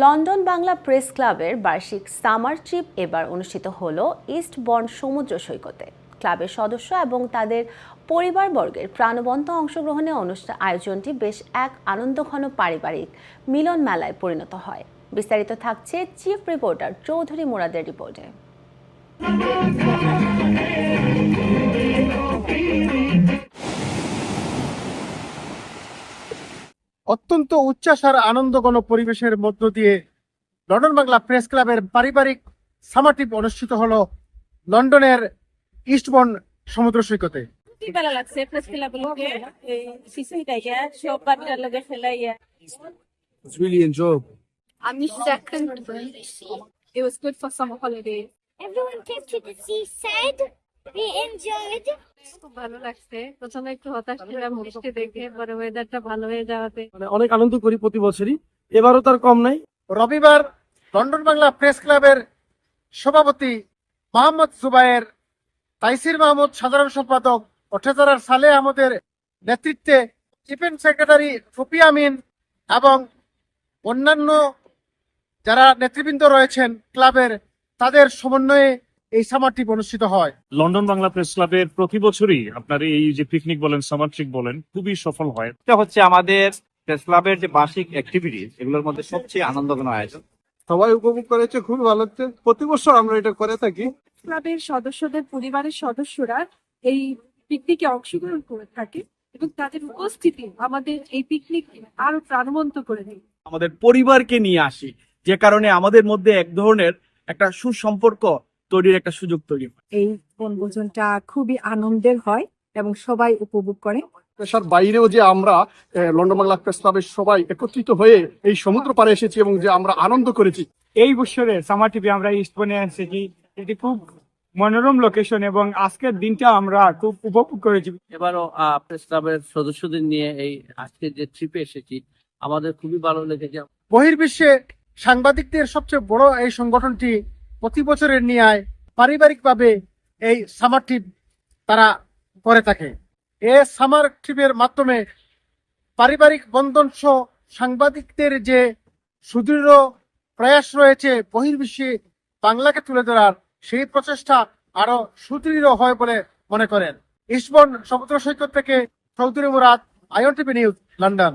London Bangla press ক্লাবের বার্ষিক summer trip এবার অনুষ্ঠিত হল ইস্ট বন্ড সমুদ্র সৈকতে। ক্লাবের সদস্য এবং তাদের পরিবারবর্গের প্রাণবন্ত অংশগ্রহণে অনুষ্ঠান আয়োজনটি বেশ এক আনন্দঘন পারিবারিক মিলন মেলায় পরিণত হয়। বিস্তারিত থাকছে চিফ রিপোর্টার চৌধুরী মুরাদের রিপোর্টে। অত্যন্ত উচ্চাসার আনন্দঘন পরিবেশের মধ্য দিয়ে লন্ডন বাংলা প্রেস ক্লাবের পারিবারিক সামার ট্রিপ অনুষ্ঠিত হলো লন্ডনের ইস্টবর্ন সমুদ্র সৈকতে খুবই ভালো লাগছে প্রেস ক্লাবের লোকে এই সিসিটা সব বাচ্চার লোকে ফেলাইয়া It's really enjoyable. আমি second It was good for summer holidays. Everyone came to the seaside. We enjoyed. খুব ভালো লাগছে। প্রথমে একটু হতাশ ছিলাম বৃষ্টি দেখে পরে ওয়েদারটা ভালো হয়ে যাওয়াতে। মানে অনেক আনন্দ করি প্রতি বছরই। এবারও তার কম নাই। রবিবার লন্ডন বাংলা প্রেস ক্লাবের সভাপতি মোহাম্মদ জুবায়ের তাইসির মাহমুদ সাধারণ সম্পাদক ও ট্রেজারার সালে আহমদের নেতৃত্বে চিফেন সেক্রেটারি ফুপি আমিন এবং অন্যান্য যারা নেতৃবৃন্দ রয়েছেন ক্লাবের তাদের সমন্বয়ে এই সামার ট্রিপ অনুষ্ঠিত হয়। লন্ডন বাংলা প্রেস ক্লাবের প্রতি বছরই আপনার এই যে পিকনিক বলেন সামার ট্রিক বলেন খুবই সফল হয়। এটা হচ্ছে আমাদের প্রেস ক্লাবের যে বার্ষিক অ্যাক্টিভিটিস এগুলোর মধ্যে সবচেয়ে আনন্দঘন আয়োজন। সবাই উপভোগ করেছে খুবই ভালো লাগছে। প্রতি বছর আমরা এটা করে থাকি। ক্লাবের সদস্যদের পরিবারের সদস্যরা এই পিকনিকে অংশগ্রহণ করে থাকে এবং তাদের উপস্থিতি আমাদের এই পিকনিক আরও প্রাণবন্ত করে দেয়। আমাদের পরিবারকে নিয়ে আসি যে কারণে আমাদের মধ্যে এক ধরনের একটা সুসম্পর্ক তৈরির একটা সুযোগ তৈরি হয়। এই বনভোজনটা খুবই আনন্দের হয় এবং সবাই উপভোগ করে। পেশার বাইরেও যে আমরা লন্ডন বাংলা প্রেস ক্লাবের সবাই একত্রিত হয়ে এই সমুদ্র পাড়ে এসেছি এবং যে আমরা আনন্দ করেছি। এই বছরে সামার টিভি আমরা ইস্টবনে এসেছি। এটি খুব মনোরম লোকেশন এবং আজকের দিনটা আমরা খুব উপভোগ করেছি। এবারও প্রেস ক্লাবের সদস্যদের নিয়ে এই আজকে যে ট্রিপে এসেছি আমাদের খুবই ভালো লেগেছে। বহির্বিশ্বে সাংবাদিকদের সবচেয়ে বড় এই সংগঠনটি প্রতি বছরের নিয়ায় পারিবারিকভাবে এই সামার ট্রিপ তারা করে থাকে। এ সামার ট্রিপের মাধ্যমে পারিবারিক বন্ধন সহ সাংবাদিকদের যে সুদৃঢ় প্রয়াস রয়েছে, বহির্বিশ্বে বাংলাকে তুলে ধরার সেই প্রচেষ্টা আরও সুদৃঢ় হয় বলে মনে করেন। ইস্টবর্ন সমুদ্র সৈকত থেকে চৌধুরী মুরাদ আইন টিভি নিউজ, লন্ডন।